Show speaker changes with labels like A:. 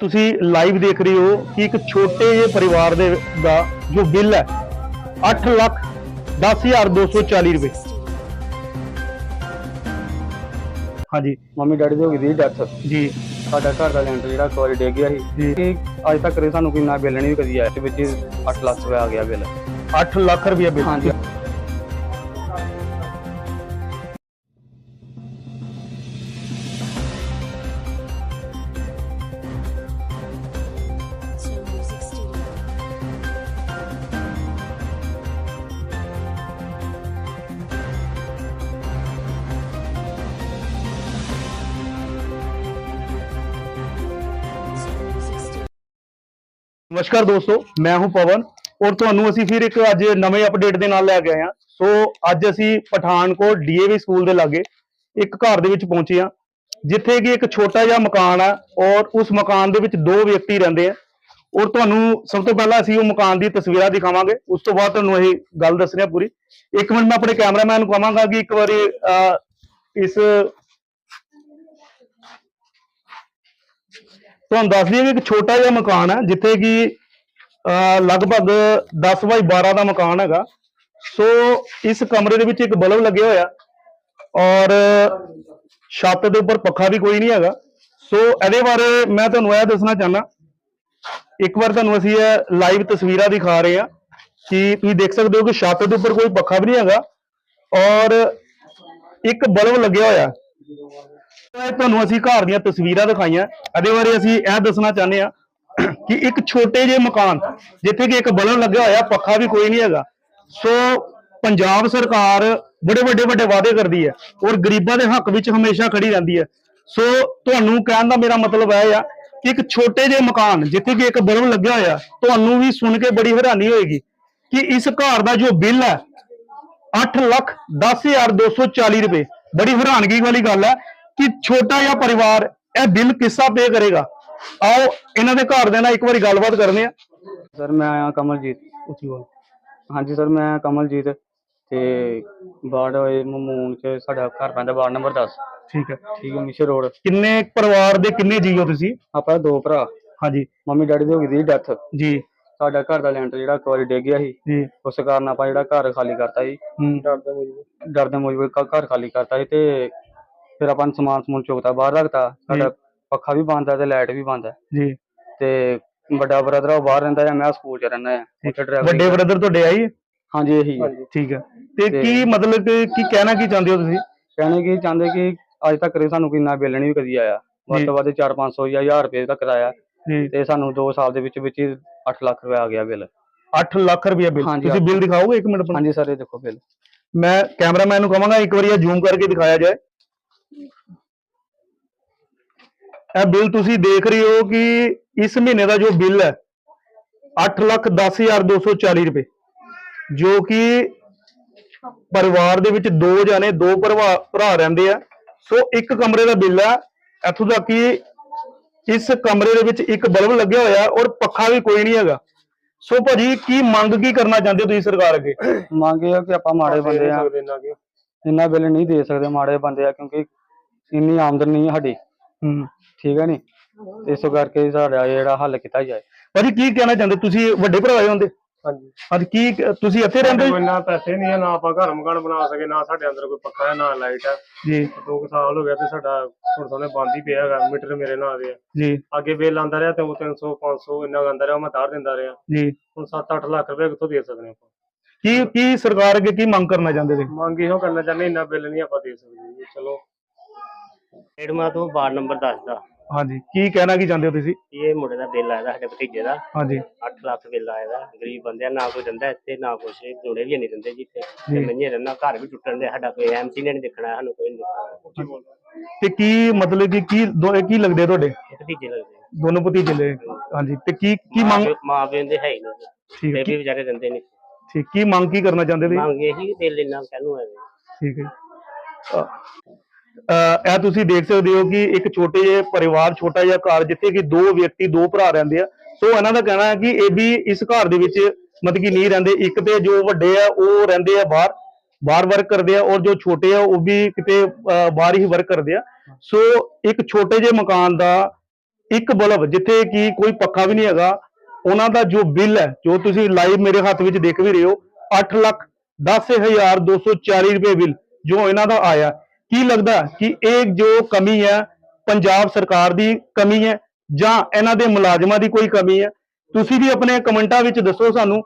A: ਤੁਸੀਂ ਲਾਈਵ ਦੇਖ ਰਹੇ ਹੋ ਕਿ ਇੱਕ ਛੋਟੇ ਜਿਹੇ ਪਰਿਵਾਰ ਦੇ ਦਾ ਜੋ ਬਿੱਲ ਹੈ 8 ਲੱਖ 10240 ਰੁਪਏ। ਹਾਂਜੀ।
B: ਮੰਮੀ ਡੈਡੀ ਦੀ ਹੋ ਗਈ ਦੀ ਡੈਥ
A: ਜੀ।
B: ਸਾਡਾ ਘਰ ਦਾ ਲੈਂਟਰ ਜਿਹੜਾ ਵਾਰੀ ਡਿੱਗ ਗਿਆ ਸੀ।
A: ਜੀ।
B: ਕਿ ਅੱਜ ਤੱਕ ਸਾਨੂੰ ਕੋਈ ਨਾ ਬਿੱਲ ਨਹੀਂ ਕਦੀ ਆਇਆ ਤੇ ਵਿੱਚ 8 ਲੱਖ ਰੁਪਏ ਆ ਗਿਆ ਬਿੱਲ।
A: 8 ਲੱਖ ਰੁਪਏ ਬਿੱਲ।
B: ਹਾਂਜੀ।
A: ਨਮਸਕਾਰ ਦੋਸਤੋ ਮੈਂ ਹੂੰ ਪਵਨ ਔਰ ਤੁਹਾਨੂੰ ਅਸੀਂ ਫਿਰ ਇੱਕ ਅੱਜ ਨਵੇਂ ਅਪਡੇਟ ਦੇ ਨਾਲ ਲੈ ਕੇ ਆਏ ਹਾਂ। ਸੋ ਅੱਜ ਅਸੀਂ ਪਠਾਨਕੋਟ ਡੀਏਵੀ ਸਕੂਲ ਦੇ ਲਾਗੇ ਇੱਕ ਘਰ ਦੇ ਵਿੱਚ ਪਹੁੰਚੇ ਹਾਂ ਜਿੱਥੇ ਕਿ ਇੱਕ ਛੋਟਾ ਜਿਹਾ ਮਕਾਨ ਹੈ ਔਰ ਉਸ ਮਕਾਨ ਦੇ ਵਿੱਚ ਦੋ ਵਿਅਕਤੀ ਰਹਿੰਦੇ ਆ। ਔਰ ਤੁਹਾਨੂੰ ਸਭ ਤੋਂ ਪਹਿਲਾਂ ਅਸੀਂ ਉਹ ਮਕਾਨ ਦੀ ਤਸਵੀਰਾਂ ਦਿਖਾਵਾਂਗੇ ਉਸ ਤੋਂ ਬਾਅਦ ਤੁਹਾਨੂੰ ਇਹ ਗੱਲ ਦੱਸਣੀ ਆ ਪੂਰੀ। ਇੱਕ ਮਿੰਟ ਮੈਂ ਆਪਣੇ ਕੈਮਰਾਮੈਨ ਨੂੰ ਕਹਾਂਗਾ ਕਿ ਇੱਕ ਵਾਰੀ ਅਹ, ਇਸ ਤੁਹਾਨੂੰ ਦੱਸ ਦਈਏ ਕਿ ਇੱਕ ਛੋਟਾ ਜਿਹਾ ਮਕਾਨ ਹੈ ਜਿੱਥੇ ਕਿ ਅਹ, ਲਗਭਗ 10 ਬਾਈ 12 ਦਾ ਮਕਾਨ ਹੈਗਾ। ਸੋ ਇਸ ਕਮਰੇ ਦੇ ਵਿੱਚ ਇੱਕ ਬਲਬ ਲੱਗਿਆ ਹੋਇਆ ਔਰ ਛੱਤ ਦੇ ਉੱਪਰ ਪੱਖਾ ਵੀ ਕੋਈ ਨਹੀਂ ਹੈਗਾ। ਸੋ ਇਹਦੇ ਬਾਰੇ ਮੈਂ ਤੁਹਾਨੂੰ ਇਹ ਦੱਸਣਾ ਚਾਹਨਾ ਇੱਕ ਵਾਰ ਤੁਹਾਨੂੰ ਅਸੀਂ ਇਹ ਲਾਈਵ ਤਸਵੀਰਾਂ ਦਿਖਾ ਰਹੇ ਹਾਂ ਕਿ ਤੁਸੀਂ ਦੇਖ ਸਕਦੇ ਹੋ ਕਿ ਛੱਤ ਦੇ ਉੱਪਰ ਕੋਈ ਪੱਖਾ ਵੀ ਨਹੀਂ ਹੈਗਾ ਔਰ ਇੱਕ ਬਲਬ ਲੱਗਿਆ ਹੋਇਆ। ਹੈ। ਇਹ ਤੁਹਾਨੂੰ ਅਸੀਂ ਘਰ ਦੀਆਂ ਤਸਵੀਰਾਂ ਦਿਖਾਈਆਂ। ਇਹਦੇ ਬਾਰੇ ਅਸੀਂ ਇਹ ਦੱਸਣਾ ਚਾਹੁੰਦੇ ਹਾਂ ਕਿ ਇੱਕ ਛੋਟੇ ਜਿਹੇ ਮਕਾਨ, ਜਿੱਥੇ ਕਿ ਇੱਕ ਬਲਬ ਲੱਗਿਆ ਹੋਇਆ, ਪੱਖਾ ਵੀ ਕੋਈ ਨਹੀਂ ਹੈਗਾ। ਸੋ ਪੰਜਾਬ ਸਰਕਾਰ ਬੜੇ ਵੱਡੇ ਵੱਡੇ ਵਾਅਦੇ ਕਰਦੀ ਹੈ ਔਰ ਗਰੀਬਾਂ ਦੇ ਹੱਕ ਵਿੱਚ ਹਮੇਸ਼ਾ ਖੜੀ ਰਹਿੰਦੀ ਹੈ। ਸੋ ਤੁਹਾਨੂੰ ਕਹਿਣ ਦਾ ਮੇਰਾ ਮਤਲਬ ਇਹ ਆ ਕਿ ਇੱਕ ਛੋਟੇ ਜਿਹੇ ਮਕਾਨ, ਜਿੱਥੇ ਕਿ ਇੱਕ ਬਲਬ ਲੱਗਿਆ ਹੋਇਆ, ਤੁਹਾਨੂੰ ਵੀ ਸੁਣ ਕੇ ਬੜੀ ਹੈਰਾਨੀ ਹੋਏਗੀ ਕਿ ਇਸ ਘਰ ਦਾ ਜੋ ਬਿੱਲ ਹੈ 8 ਲੱਖ 10240 ਰੁਪਏ। ਬੜੀ ਹੈਰਾਨਗੀ ਵਾਲੀ ਗੱਲ ਹੈ ਕਿ ਛੋਟਾ ਜਿਹਾ ਪਰਿਵਾਰ ਇਹ ਬਿੱਲ ਕਿੱਸਾ ਪੇ ਕਰੇਗਾ? ਆਓ ਇਹਨਾਂ ਦੇ ਘਰ ਦੇ ਨਾਲ ਇੱਕ ਵਾਰੀ ਗੱਲਬਾਤ ਕਰਨੇ ਆ।
B: ਸਰ ਮੈਂ ਆਇਆ ਕਮਲਜੀਤ। ਹਾਂਜੀ ਸਰ ਮੈਂ ਕਮਲਜੀਤ ਤੇ ਵਾਰਡ ਹੋਏ ਮਮੂਨ ਚ ਸਾਡਾ ਘਰ ਪੈਂਦਾ ਵਾਰਡ ਨੰਬਰ 10
A: ਠੀਕ ਹੈ।
B: ਠੀਕ ਹੈ ਮਿਸ਼ਰ ਰੋਡ।
A: ਕਿੰਨੇ ਪਰਿਵਾਰ ਦੇ ਕਿੰਨੇ ਜੀ ਹੋ ਤੁਸੀਂ?
B: ਆਪਾਂ ਦੋ ਭਰਾ।
A: ਹਾਂਜੀ।
B: ਮੰਮੀ ਡੈਡੀ ਦੀ ਹੋ ਗਈ ਦੀ ਡੈਥ।
A: ਜੀ।
B: ਸਾਡਾ ਘਰ ਦਾ ਲੈਂਟਰ ਜਿਹੜਾ ਇੱਕ ਵਾਰੀ ਡਿੱਗ ਗਿਆ ਸੀ।
A: ਜੀ।
B: ਉਸ ਕਾਰਨ ਆਪਾਂ ਜਿਹੜਾ ਘਰ ਖਾਲੀ ਕਰਤਾ ਸੀ।
A: ਹੂੰ।
B: ਡਰ ਦੇ ਮੂਜਬ ਘਰ ਖਾਲੀ ਕਰਤਾ ਸੀ ਤੇ ਫਿਰ ਆਪਾਂ ਨੇ ਸਮਾਨ ਸਮੂਨ ਚੁੱਕਤਾ ਬਾਹਰ ਰੱਖਤਾ ਸਾਡਾ ਪੱਖਾ ਵੀ ਬੰਦ ਹੈ ਤੇ ਲਾਈਟ ਵੀ ਬੰਦ ਹੈ
A: ਜੀ।
B: ਤੇ ਵੱਡਾ ਬ੍ਰਦਰ ਉਹ ਬਾਹਰ ਰਹਿੰਦਾ ਹੈ ਮੈਂ ਸਕੂਲ ਚ ਰਹਿੰਦਾ ਹਾਂ ਉੱਥੇ ਡਰਾਈਵਰ
A: ਵੱਡੇ ਬ੍ਰਦਰ ਤੁਹਾਡੇ ਆਈ
B: ਹਾਂਜੀ ਇਹੀ ਹੈ।
A: ਠੀਕ ਹੈ ਤੇ ਕੀ ਮਤਲਬ ਕਿ ਕੀ ਕਹਿਣਾ ਕੀ ਚਾਹੁੰਦੇ ਹੋ ਤੁਸੀਂ?
B: ਕਹਿਣੇ ਕੀ ਚਾਹੁੰਦੇ ਕਿ ਅੱਜ ਤੱਕ ਕਦੇ ਸਾਨੂੰ ਕੋਈ ਨਾ ਬਿੱਲ ਨਹੀਂ ਕਦੀ ਆਇਆ। ਵੱਧ
A: ਜੀ।
B: ਤੋਂ ਵੱਧ 4-500 ਜਾਂ 1000 ਰੁਪਏ ਤੱਕ ਦਾ
A: ਜੀ।
B: ਤੇ ਸਾਨੂੰ 2 ਸਾਲ ਦੇ ਵਿੱਚ ਵਿੱਚ ਹੀ 8 ਲੱਖ ਰੁਪਏ ਆ ਗਿਆ ਬਿੱਲ
A: 8 ਲੱਖ ਰੁਪਏ ਬਿੱਲ ਤੁਸੀਂ ਬਿੱਲ ਦਿਖਾਓਗੇ ਇੱਕ ਮਿੰਟ ਆਪਣਾ?
B: ਹਾਂਜੀ ਸਰ ਇਹ ਦੇਖੋ ਬਿੱਲ
A: ਮੈਂ ਕੈਮਰਾਮੈਨ ਨੂੰ ਕਹਾਂਗਾ ਇੱਕ ਵਾਰੀ ਇਹ ਜ਼ੂਮ ਕਰਕੇ ਦਿਖਾਇਆ ਜਾਏ। ਇਹ ਬਿੱਲ ਤੁਸੀਂ ਦੇਖ ਰਹੇ ਹੋ ਕਿ ਇਸ ਮਹੀਨੇ ਦਾ ਜੋ ਬਿੱਲ ਹੈ 8 ਲੱਖ 10240 ਰੁਪਏ ਜੋ ਕਿ ਪਰਿਵਾਰ ਦੇ ਵਿੱਚ ਦੋ ਜਾਨੇ ਦੋ ਭਰਾ ਭਰਾ ਰਹਿੰਦੇ ਆ। ਸੋ ਇੱਕ ਕਮਰੇ ਦਾ ਬਿੱਲ ਹੈ ਇੱਥੋਂ ਤੱਕ ਕਿ ਇਸ ਕਮਰੇ ਦੇ ਵਿੱਚ ਇੱਕ ਬਲਬ ਲੱਗਿਆ ਹੋਇਆ ਔਰ ਪੱਖਾ ਵੀ ਕੋਈ ਨਹੀਂ ਹੈਗਾ। ਸੋ ਭਾਜੀ ਕੀ ਮੰਗ ਕੀ ਕਰਨਾ ਚਾਹੁੰਦੇ ਹੋ ਤੁਸੀਂ ਸਰਕਾਰ ਅੱਗੇ?
B: ਮੰਗ ਇਹ ਆ ਕਿ ਆਪਾਂ ਮਾੜੇ ਬੰਦੇ ਆ। ਇੰਨਾ ਬਿੱਲ ਨਹੀਂ ਦੇ ਸਕਦੇ ਮਾੜੇ ਬੰਦੇ ਆ ਕਿਉਂਕਿ ਇੰਨੀ ਆਮਦਨ ਨਹੀਂ ਹੈ ਸਾਡੀ।
A: ਹੂੰ
B: ਠੀਕ ਹੈ ਨੀ? ਤੇ ਇਸ ਕਰਕੇ ਸਾਡਾ ਜਿਹੜਾ ਹੱਲ ਕੀਤਾ ਜਾਏ।
A: ਭਾਜੀ ਕੀ ਕਹਿਣਾ ਚਾਹੁੰਦੇ? ਤੁਸੀਂ ਵੱਡੇ ਭਰਾ ਹੁੰਦੇ।
C: ਹਾਂਜੀ।
A: ਅੱਜ ਕੀ ਤੁਸੀਂ ਇੱਥੇ ਰਹਿੰਦੇ
C: ਕੋਈ ਨਾ ਪੈਸੇ ਨਹੀਂ ਆ ਨਾ ਆਪਾਂ ਘਰ ਮਕਾਨ ਬਣਾ ਸਕੇ ਨਾ ਸਾਡੇ ਅੰਦਰ ਕੋਈ ਪੱਖਾ ਹੈ ਨਾ ਲਾਈਟ ਹੈ।
A: ਜੀ।
C: ਦੋ ਕੁ ਸਾਲ ਹੋ ਗਿਆ ਤੇ ਸਾਡਾ ਥੋੜਾ ਥੋੜਾ ਬੰਦ ਹੀ ਪਿਆ ਹੈਗਾ ਮੀਟਰ ਮੇਰੇ ਨਾਲ ਦੇ
A: ਜੀ।
C: ਅੱਗੇ ਬਿੱਲ ਆਂਦਾ ਰਿਹਾ ਤੇ ਉਹ 300 500 ਇੰਨਾ ਆਂਦਾ ਰਿਹਾ ਮੈਂ ਤਾਰ ਦਿੰਦਾ ਰਿਹਾ।
A: ਜੀ।
C: ਹੁਣ 7-8 ਲੱਖ ਰੁਪਏ ਕਿੱਥੋਂ ਦੇ ਸਕਦੇ ਆਪਾਂ?
A: ਕੀ ਕੀ ਸਰਕਾਰ ਅੱਗੇ ਕੀ ਮੰਗ ਕਰਨਾ ਚਾਹੁੰਦੇ ਤੁਸੀਂ?
C: ਮੰਗ ਇਹੋ ਕਰਨਾ ਚਾਹੁੰਦੇ ਇੰਨਾ ਬਿੱਲ ਨਹੀਂ ਆਪਾਂ ਦੇ ਸਕਦੇ ਚਲੋ।
D: ਏਡਮਾ ਤੋਂ ਵਾਰਡ ਨੰਬਰ 10 ਦਾ
A: ਹਾਂਜੀ ਕੀ ਕਹਿਣਾ ਕੀ ਚਾਹੁੰਦੇ ਹੋ ਤੁਸੀਂ?
D: ਇਹ ਮੁੰਡੇ ਦਾ ਬਿੱਲ ਆਇਆ ਸਾਡੇ ਭਤੀਜੇ ਦਾ।
A: ਹਾਂਜੀ।
D: 8 ਲੱਖ ਬਿੱਲ ਆਇਆ ਦਾ ਗਰੀਬ ਬੰਦੇ ਆ ਨਾ ਕੋਈ ਦਿੰਦਾ ਇੱਥੇ ਨਾ ਕੁਛ ਇਹ ਜੋੜੇ ਵੀ ਨਹੀਂ ਦਿੰਦੇ ਜੀ ਇੱਥੇ। ਤੇ ਮੰਨੇ ਰਹਿਣਾ ਘਰ ਵੀ ਟੁੱਟਣ ਦੇ ਸਾਡਾ ਕੋਈ ਐਮਸੀ ਨੇ ਨਹੀਂ ਦੇਖਣਾ ਸਾਨੂੰ ਕੋਈ ਨਹੀਂ ਦੇਖਣਾ।
A: ਤੇ ਕੀ ਮਤਲਬ ਕਿ ਕੀ ਦੋ- ਕੀ ਲੱਗਦੇ ਤੁਹਾਡੇ?
D: ਇਹ ਭਤੀਜੇ ਲੱਗਦੇ।
A: ਦੋਨੋਂ ਭਤੀਜੇ ਲੈ ਹਾਂਜੀ ਤੇ ਕੀ ਕੀ ਮੰਗ
D: ਮਾਂ- ਪਿਓ ਦੇ ਹੈ ਹੀ ਨਹੀਂ।
A: ਠੀਕ ਹੈ
D: ਬੇਬੀ ਵਿਚਾਰੇ ਦਿੰਦੇ ਨਹੀਂ।
A: ਠੀਕ ਕੀ ਮੰਗ ਕੀ ਕਰਨਾ ਚਾਹੁੰਦੇ ਤੁਸੀਂ?
D: ਮੰਗ ਇਹੀ ਬਿੱਲ ਇੰਨਾ ਕਾਹਨੂੰ ਹੈ
A: ਠੀਕ ਹੈ ਅਹ ਇਹ ਤੁਸੀਂ ਦੇਖ ਸਕਦੇ ਹੋ ਕਿ ਇੱਕ ਛੋਟੇ ਜਿਹੇ ਪਰਿਵਾਰ, ਛੋਟਾ ਜਿਹਾ ਘਰ, ਜਿੱਥੇ ਕਿ ਦੋ ਵਿਅਕਤੀ, ਦੋ ਭਰਾ ਰਹਿੰਦੇ ਆ। ਸੋ ਇਹਨਾਂ ਦਾ ਕਹਿਣਾ ਹੈ ਕਿ ਇਹ ਵੀ ਇਸ ਘਰ ਦੇ ਵਿੱਚ ਮਤਲਬ ਕਿ ਨਹੀਂ ਰਹਿੰਦੇ। ਇੱਕ ਤੇ ਜੋ ਵੱਡੇ ਆ, ਉਹ ਰਹਿੰਦੇ ਆ ਬਾਹਰ ਬਾਹਰ ਵਰਕ ਕਰਦੇ ਆ ਔਰ ਜੋ ਛੋਟੇ ਆ, ਉਹ ਵੀ ਕਿਤੇ ਬਾਹਰ ਹੀ ਵਰਕ ਕਰਦੇ ਆ। ਸੋ ਇੱਕ ਛੋਟੇ ਜਿਹੇ ਮਕਾਨ ਦਾ ਇੱਕ ਬਲਬ, ਜਿੱਥੇ ਕਿ ਕੋਈ ਪੱਖਾ ਵੀ ਨਹੀਂ ਹੈਗਾ, ਉਹਨਾਂ ਦਾ ਜੋ ਬਿੱਲ ਹੈ, ਜੋ ਤੁਸੀਂ ਲਾਈਵ ਮੇਰੇ ਹੱਥ ਵਿੱਚ ਦੇਖ ਵੀ ਰਹੇ ਹੋ 8 ਲੱਖ 10240 ਰੁਪਏ ਬਿੱਲ ਜੋ ਇਹਨਾਂ ਦਾ ਆਇਆ। ਕੀ ਲੱਗਦਾ ਕਿ ਇਹ ਜੋ ਕਮੀ ਹੈ, ਪੰਜਾਬ ਸਰਕਾਰ ਦੀ ਕਮੀ ਹੈ ਜਾਂ ਇਹਨਾਂ ਦੇ ਮੁਲਾਜ਼ਮਾਂ ਦੀ ਕੋਈ ਕਮੀ ਹੈ? ਤੁਸੀਂ ਵੀ ਆਪਣੇ ਕਮੈਂਟਾਂ ਵਿੱਚ ਦੱਸੋ ਸਾਨੂੰ।